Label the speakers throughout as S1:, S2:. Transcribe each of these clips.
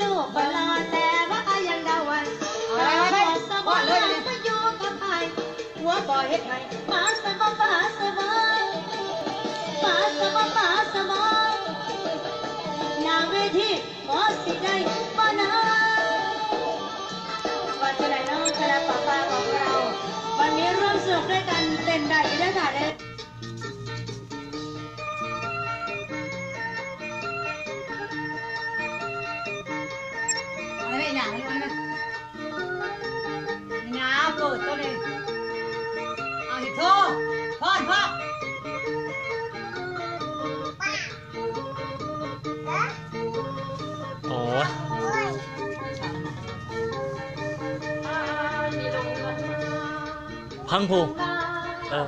S1: ลูกก็รอแต่ว่ายังดาวัน
S2: เอาไปไป
S1: สบา
S2: อน
S1: ย
S2: เลยเลย
S1: ไปอยู่กับไผหัวบ่เฮ็ดให้มาสบายมาสบายมาสบายมาสบายนาเวทีหมอสิได้บ่นาวันจะได้น้องคณะป่าป้าของเรา วันนี้ร่วมสนุกด้วยกันเต้นได้อยู่ด้วยค่ะเด้อ
S2: อะไรไม่หนังเลยนะงาเปิด พ่อนพ่อ
S3: โอ้ยพังผูเออ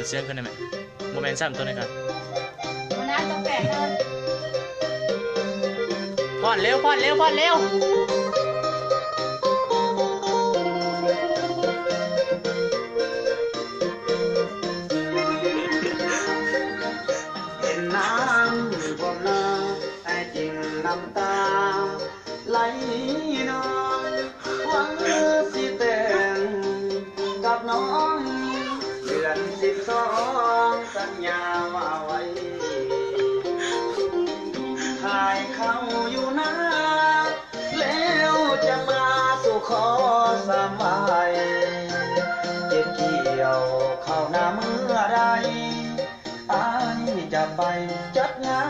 S3: ปิดเสียงกันได้ไหมโมแมนซ้ำตัวหนี้ครับ
S2: วันนั้นต้องแปดเลย
S3: พอดเร็วพอดเร็วพอดเร็ว
S4: เห็นน้ำท่วมนาแต่จริงน้ำตาไหลนอ เดือนสิบสองสัญญาว่าไว้ขายเข้าอยู่นาแล้วจะมาสู่ขอสามใบเก็บเกี่ยวเข้าหน้าเมื่อไรอายจะไปจัดงา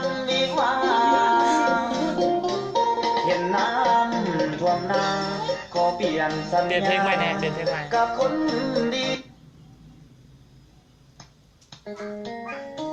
S4: นดีกว่า เห็นน้ำท่วมนาขอเปลี่ยนสัญ
S3: เปลี่ยนเพล
S4: ญาง
S3: ใหม่แน่เปลี่ยนเพลงใหม่
S4: กับคนดี 何?